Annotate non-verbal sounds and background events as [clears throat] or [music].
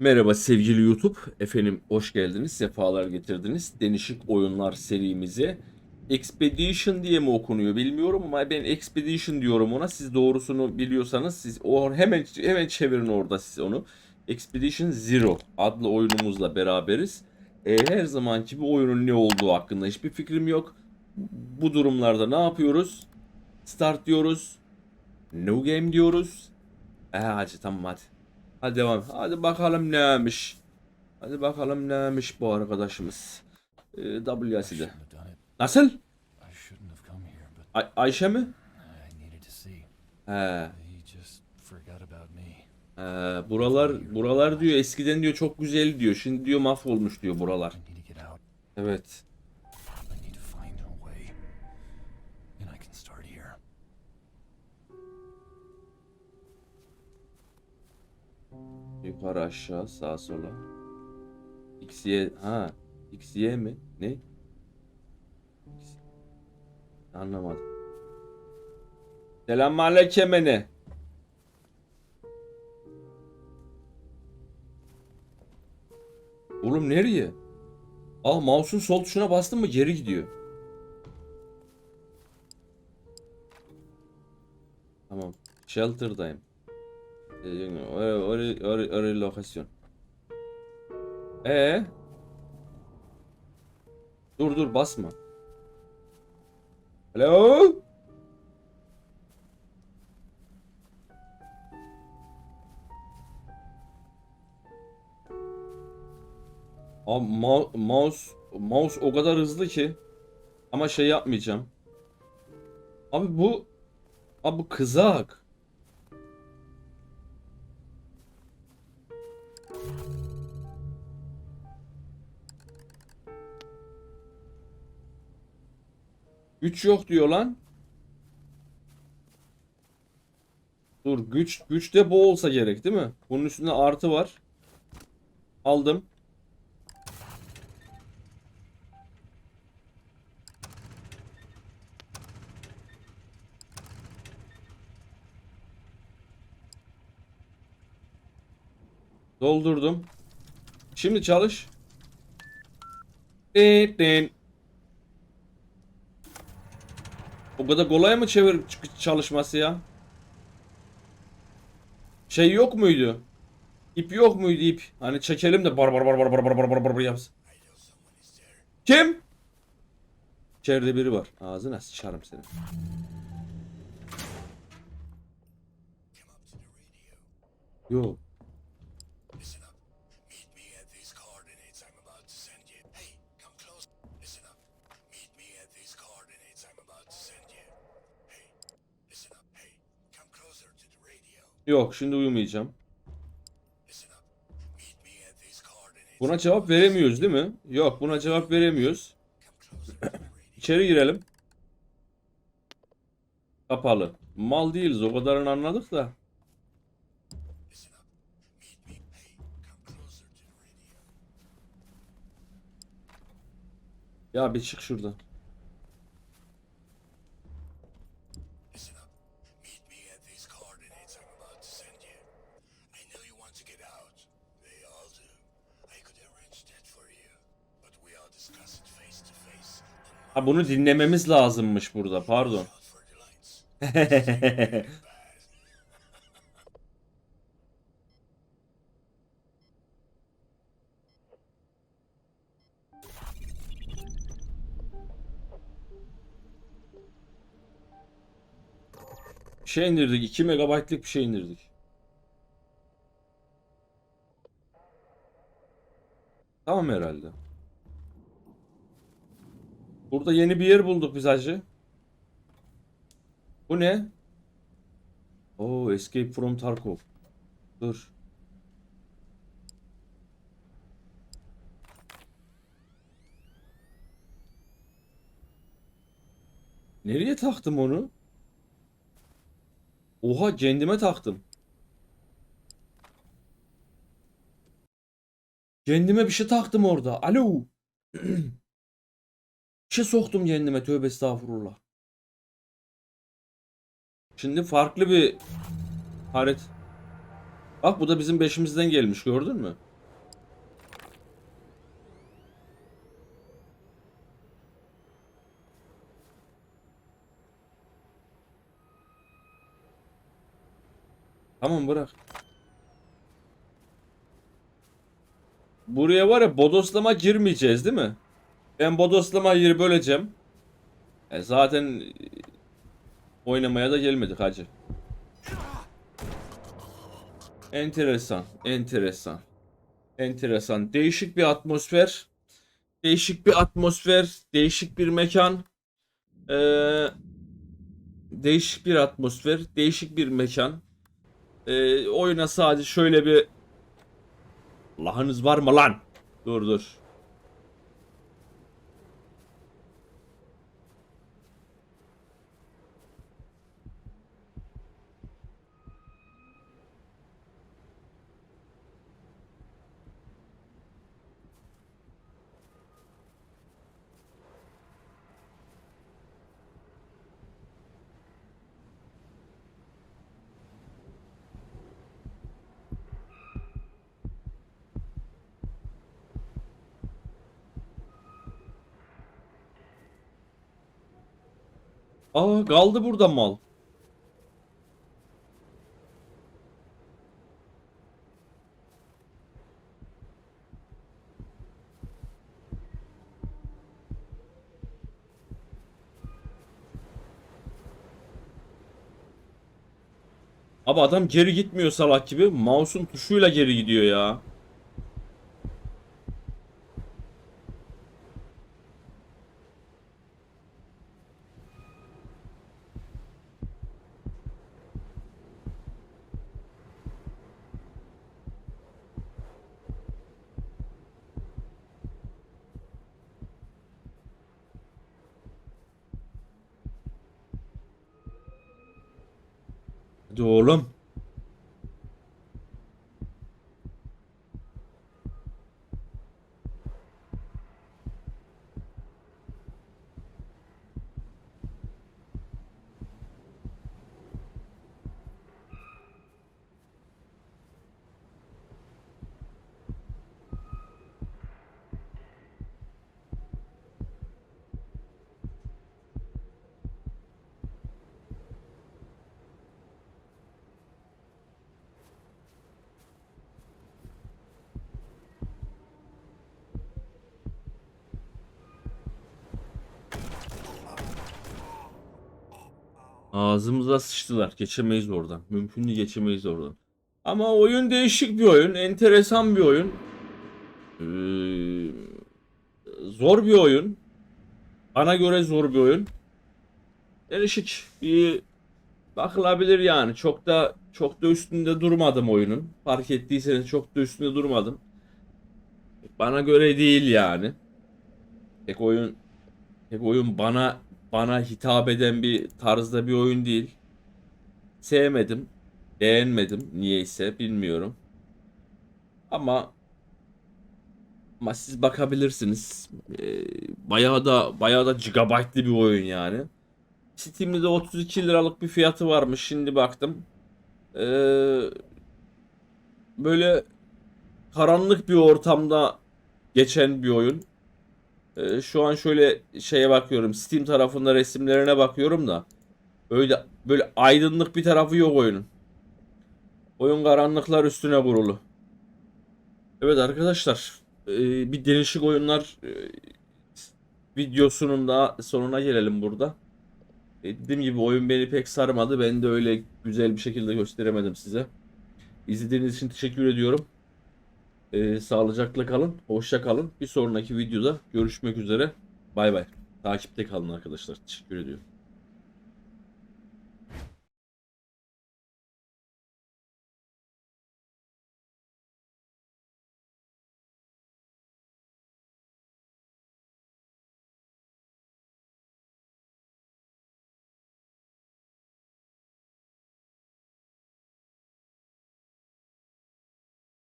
Merhaba sevgili YouTube. Efendim hoş geldiniz, sefalar getirdiniz. Denişik oyunlar serimize. Expedition diye mi okunuyor bilmiyorum ama ben Expedition diyorum ona. Siz doğrusunu biliyorsanız siz o hemen hemen çevirin orada siz onu. Expedition Zero adlı oyunumuzla beraberiz. Ee, her zamanki bu oyunun ne olduğu hakkında hiçbir fikrim yok. Bu durumlarda ne yapıyoruz? Start diyoruz. No game diyoruz. Ee, hadi tamam hadi. Hadi devam. Hadi bakalım neymiş. Hadi bakalım neymiş bu arkadaşımız. Ee, WS'de. Nasıl? Ay Ayşe mi? He. Ee, buralar buralar diyor eskiden diyor çok güzel diyor. Şimdi diyor mahvolmuş diyor buralar. Evet. Yukarı aşağı sağa sola. X ha X mi? Ne? X- Anlamadım. Selamünaleyküm ene. Oğlum nereye? Aa mouse'un sol tuşuna bastın mı geri gidiyor. Tamam. Shelter'dayım. Ee, Oraya, oraya, oraya, oraya lokasyon. Ee? Dur dur basma. Hello? Abi ma- mouse mouse o kadar hızlı ki ama şey yapmayacağım. Abi bu abi bu kızak. Güç yok diyor lan. Dur güç güç de bu olsa gerek değil mi? Bunun üstünde artı var. Aldım. Doldurdum. Şimdi çalış. Din din. O kadar kolay mı çevir çalışması ya? Şey yok muydu? İp yok muydu ip? Hani çekelim de bar bar bar bar bar bar bar bar bar yapsın. Kim? İçeride biri var. Ağzına sıçarım seni. Yok. Yok şimdi uyumayacağım. Buna cevap veremiyoruz değil mi? Yok buna cevap veremiyoruz. [coughs] İçeri girelim. Kapalı. Mal değiliz o kadarını anladık da. Ya bir çık şuradan. Bunu dinlememiz lazımmış burada pardon. [laughs] Şey indirdik 2 megabaytlık bir şey indirdik. Tamam herhalde. Burada yeni bir yer bulduk biz hacı. Bu ne? Oo, Escape from Tarkov. Dur. Nereye taktım onu? Oha kendime taktım. Kendime bir şey taktım orada. Alo. [clears throat] İşe soktum kendime tövbe estağfurullah. Şimdi farklı bir haret. Bak bu da bizim beşimizden gelmiş gördün mü? Tamam bırak. Buraya var ya bodoslama girmeyeceğiz değil mi? Ben bodoslama yeri böleceğim. E zaten e, oynamaya da gelmedik hacı. Enteresan, enteresan. Enteresan. Değişik bir atmosfer. Değişik bir atmosfer, değişik bir mekan. Ee, değişik bir atmosfer, değişik bir mekan. Ee, oyuna sadece şöyle bir Allah'ınız var mı lan? Dur dur. Aa kaldı burada mal. Abi adam geri gitmiyor salak gibi. Mouse'un tuşuyla geri gidiyor ya. Oğlum. Ağzımıza sıçtılar. Geçemeyiz oradan. Mümkün değil geçemeyiz oradan. Ama oyun değişik bir oyun. Enteresan bir oyun. Ee, zor bir oyun. Bana göre zor bir oyun. Değişik. Bir bakılabilir yani. Çok da çok da üstünde durmadım oyunun. Fark ettiyseniz çok da üstünde durmadım. Bana göre değil yani. Pek oyun pek oyun bana bana hitap eden bir tarzda bir oyun değil. Sevmedim. Beğenmedim. Niyeyse bilmiyorum. Ama ama siz bakabilirsiniz. Ee, bayağı da bayağı da gigabaytlı bir oyun yani. Steam'de de 32 liralık bir fiyatı varmış. Şimdi baktım. Ee, böyle karanlık bir ortamda geçen bir oyun. Ee, şu an şöyle şeye bakıyorum. Steam tarafında resimlerine bakıyorum da. Öyle böyle aydınlık bir tarafı yok oyunun. Oyun karanlıklar üstüne kurulu. Evet arkadaşlar. e, bir değişik oyunlar e, videosunun da sonuna gelelim burada. E, Dediğim gibi oyun beni pek sarmadı. Ben de öyle güzel bir şekilde gösteremedim size. İzlediğiniz için teşekkür ediyorum. Ee, sağlıcakla kalın. Hoşça kalın. Bir sonraki videoda görüşmek üzere. Bay bay. Takipte kalın arkadaşlar. Teşekkür ediyorum.